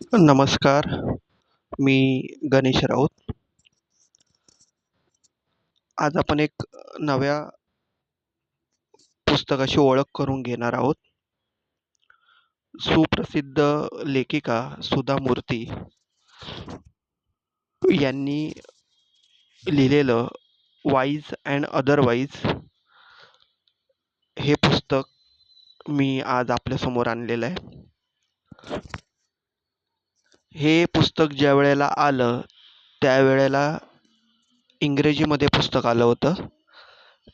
नमस्कार मी गणेश राऊत. आज आपण एक नव्या पुस्तकाची ओळख करून घेणार आहोत. सुप्रसिद्ध लेखिका सुधा मूर्ती यांनी लिहिलेलं वाईज अँड अदरवाईज हे पुस्तक मी आज आपल्यासमोर आणलेलं आहे. हे पुस्तक ज्या वेळेला आलं त्यावेळेला इंग्रजीमध्ये पुस्तक आलं होतं.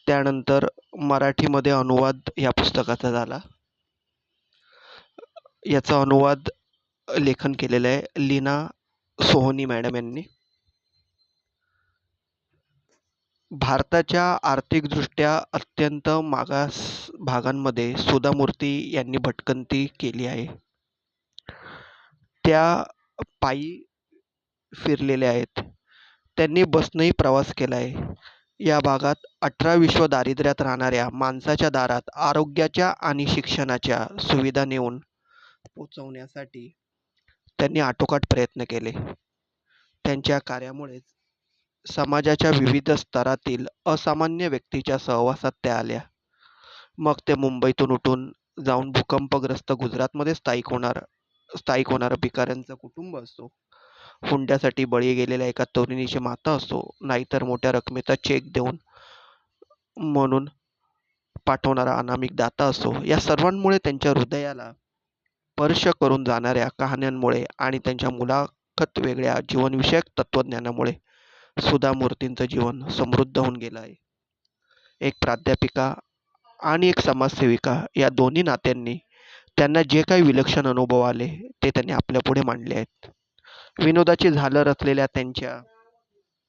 त्यानंतर मराठीमध्ये अनुवाद या पुस्तकाचा झाला. याचा अनुवाद लेखन केलेलं आहे लीना सोहोनी मॅडम यांनी. भारताच्या आर्थिकदृष्ट्या अत्यंत मागास भागांमध्ये सुधा मूर्ती यांनी भटकंती केली आहे. त्या पायी फिरलेले आहेत. त्यांनी बसनंही प्रवास केला आहे. या भागात अठरा विश्व दारिद्र्यात राहणाऱ्या माणसाच्या दारात आरोग्याच्या आणि शिक्षणाच्या सुविधा नेऊन पोचवण्यासाठी त्यांनी आटोकाट प्रयत्न केले. त्यांच्या कार्यामुळेच समाजाच्या विविध स्तरातील असामान्य व्यक्तीच्या सहवासात त्या आल्या. मग ते मुंबईतून उठून जाऊन भूकंपग्रस्त गुजरातमध्ये स्थायिक होणार स्थायिक होणारा भिकाऱ्यांचा कुटुंब असो हुंड्यासाठी बळी गेलेल्या एका तरुणीची माता असो नाहीतर मोठ्या रकमेचा चेक देऊन म्हणून पाठवणारा अनामिक दाता असो या सर्वांमुळे त्यांच्या हृदयाला स्पर्श करून जाणाऱ्या कहाण्यांमुळे आणि त्यांच्या मुलाखत वेगळ्या जीवनविषयक तत्त्वज्ञानामुळे सुधा मूर्तींचं जीवन समृद्ध होऊन गेलं आहे. एक प्राध्यापिका आणि एक समाजसेविका या दोन्ही नात्यांनी त्यांना जे काही विलक्षण अनुभव आले ते त्यांनी आपल्यापुढे मांडले आहेत. विनोदाची झालर असलेल्या त्यांच्या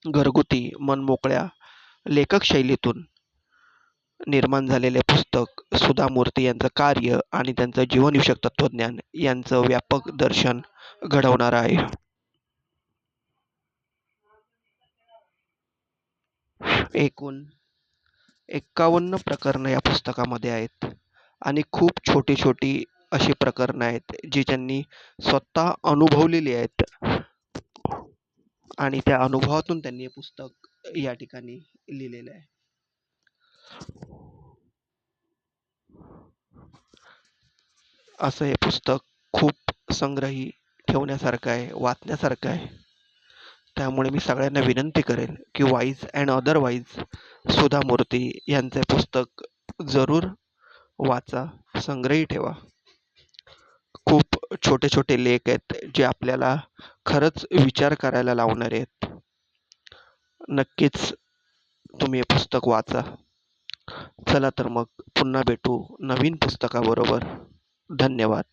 घरगुती मनमोकळ्या लेखक शैलीतून निर्माण झालेले पुस्तक सुधा मूर्ती यांचं कार्य आणि त्यांचं जीवनविषयक तत्त्वज्ञान यांचं व्यापक दर्शन घडवणारं आहे. एकूण एक्कावन्न प्रकरणं या पुस्तकामध्ये आहेत आणि खूप छोटी छोटी अशी प्रकरणं आहेत जी ज्यांनी स्वतः अनुभवलेली आहेत. आणि त्या अनुभवातून त्यांनी हे पुस्तक या ठिकाणी लिहिलेलं आहे. असं हे पुस्तक खूप संग्रही ठेवण्यासारखं आहे वाचण्यासारखं आहे. त्यामुळे मी सगळ्यांना विनंती करेन की वाईज अँड अदरवाईज सुधा मूर्ती यांचे पुस्तक जरूर वाचा संग्रही ठेवा. छोटे छोटे लेख आहेत जे आपल्याला खरंच विचार करायला लावणारे आहेत. नक्कीच तुम्ही हे पुस्तक वाचा. चला तर मग पुन्हा भेटू नवीन पुस्तकाबरोबर. धन्यवाद.